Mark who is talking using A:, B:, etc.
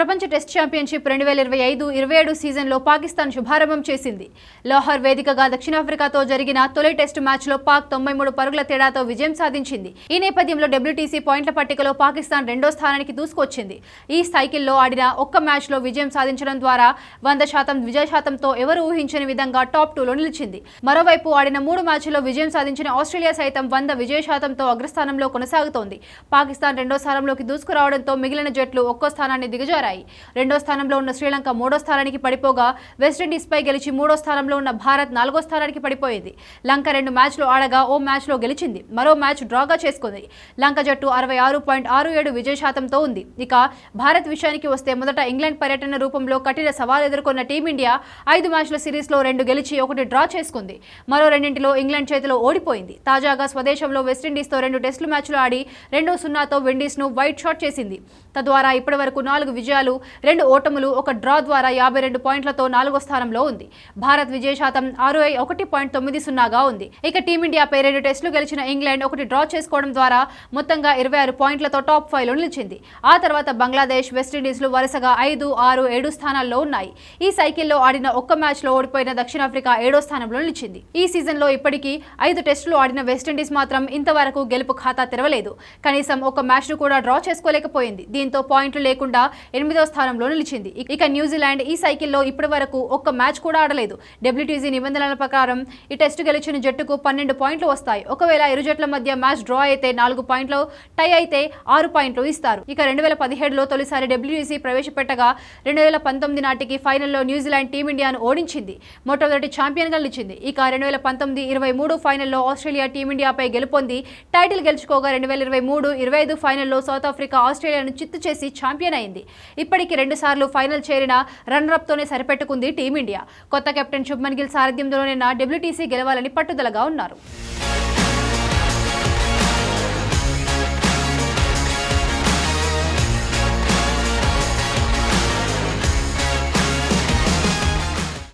A: ప్రపంచ test championship రెండు వేల ఇరవై ఐదు ఇరవై ఏడు సీజన్లో పాకిస్తాన్ శుభారంభం చేసింది. లోహర్ వేదికగా దక్షిణాఫ్రికాతో జరిగిన తొలి టెస్టు మ్యాచ్లో పాక్ తొంభై మూడు పరుగుల తేడాతో విజయం సాధించింది. ఈ నేపథ్యంలో డబ్ల్యూటీసీ పాయింట్ల పట్టికలో పాకిస్తాన్ రెండో స్థానానికి దూసుకొచ్చింది. ఈ సైకిల్లో ఆడిన ఒక్క మ్యాచ్లో విజయం సాధించడం ద్వారా వంద శాతం విజయ శాతంతో ఎవరు ఊహించని విధంగా టాప్ టూలో నిలిచింది. మరోవైపు ఆడిన మూడు మ్యాచ్ల్లో విజయం సాధించిన ఆస్ట్రేలియా సైతం వంద విజయ శాతంతో అగ్రస్థానంలో కొనసాగుతోంది. పాకిస్తాన్ రెండో స్థానంలోకి దూసుకురావడంతో మిగిలిన జట్లు ఒక్కో స్థానాన్ని దిగజారాయి. రెండో స్థానంలో ఉన్న శ్రీలంక మూడో స్థానానికి పడిపోగా వెస్టిండీస్పై గెలిచి మూడో స్థానంలో ఉన్న భారత్ నాలుగో స్థానానికి పడిపోయింది. లంక రెండు మ్యాచ్లు ఆడగా ఓ మ్యాచ్లో గెలిచింది. మరో మ్యాచ్ డ్రాగా చేసుకుంది. లంక జట్టు అరవై ఆరు పాయింట్ ఆరు ఏడు విజయ శాతంతో ఉంది. ఇక భారత్ విషయానికి వస్తే మొదట ఇంగ్లాండ్ పర్యటన రూపంలో కఠిన సవాల్ ఎదుర్కొన్న టీమిండియా ఐదు మ్యాచ్ల సిరీస్లో రెండు గెలిచి ఒకటి డ్రా చేసుకుంది. మరో రెండింటిలో ఇంగ్లాండ్ చేతిలో ఓడిపోయింది. తాజాగా స్వదేశంలో వెస్టిండీస్తో రెండు టెస్టులు మ్యాచ్లు ఆడి రెండు సున్నాతో విండీస్ను వైట్ షాట్ చేసింది. తద్వారా ఇప్పటివరకు నాలుగు విజయాలు రెండు ఓటములు ఒక డ్రా ద్వారా యాభై రెండు పాయింట్లతో నాలుగో స్థానంలో ఉంది. భారత్ విజయ శాతం ఆరు ఒకటి పాయింట్ తొమ్మిది సున్నాగా ఉంది. ఇక టీమిండియాపై రెండు టెస్టులు గెలిచిన ఇంగ్లాండ్ ఒకటి డ్రా చేసుకోవడం ద్వారా మొత్తంగా ఇరవై ఆరు పాయింట్లతో టాప్ ఫైవ్లో నిలిచింది. ఆ తర్వాత బంగ్లాదేశ్ వెస్టిండీస్లు వరుసగా ఐదు ఆరు ఏడు స్థానాల్లో ఉన్నాయి. ఈ సైకిల్లో ఆడిన ఒక్క మ్యాచ్లో ఓడిపోయిన దక్షిణాఫ్రికా ఏడో స్థానంలో నిలిచింది. ఈ సీజన్లో ఇప్పటికీ ఐదు టెస్టులు ఆడిన వెస్టిండీస్ మాత్రం ఇంతవరకు గెలుపు ఖాతా తెరవలేదు. కనీసం ఒక మ్యాచ్ను కూడా డ్రా చేసుకోలేకపోయింది. దీంతో పాయింట్లు లేకుండా ఎనిమిది స్థానంలో నిలిచింది. ఇక న్యూజిలాండ్ ఈ సైకిల్లో ఇప్పటి వరకు ఒక్క మ్యాచ్ కూడా ఆడలేదు. డబ్ల్యూటీసీ నిబంధనల ప్రకారం ఈ టెస్టు గెలిచిన జట్టుకు పన్నెండు పాయింట్లు వస్తాయి. ఒకవేళ ఇరు జట్ల మధ్య మ్యాచ్ డ్రా అయితే నాలుగు పాయింట్లు టై అయితే ఆరు పాయింట్లు ఇస్తారు. ఇక రెండు వేల పదిహేడులో తొలిసారి డబ్ల్యూటీసీ ప్రవేశపెట్టగా రెండు వేల పంతొమ్మిది నాటికి ఫైనల్లో న్యూజిలాండ్ టీమిండియాను ఓడించింది. మొట్టమొదటి ఛాంపియన్గా నిలిచింది. ఇక రెండు వేల పంతొమ్మిది ఇరవై మూడు ఫైనల్లో ఆస్ట్రేలియా టీమిండియాపై గెలుపొంది. టైటిల్ గెలుచుకోగా రెండు వేల ఇరవై మూడు ఇరవై ఐదు ఫైనల్లో సౌత్ ఆఫ్రికా ఆస్ట్రేలియాను చిత్తు చేసి ఛాంపియన్ అయింది. ఇప్పటికి రెండుసార్లు ఫైనల్ చేరిన రన్నరప్తోనే సరిపెట్టుకుంది టీమిండియా. కొత్త కెప్టెన్ శుభ్మన్ గిల్ సారథ్యంలోనే నా డబ్ల్యూటీసీ గెలవాలని పట్టుదలగా ఉన్నారు.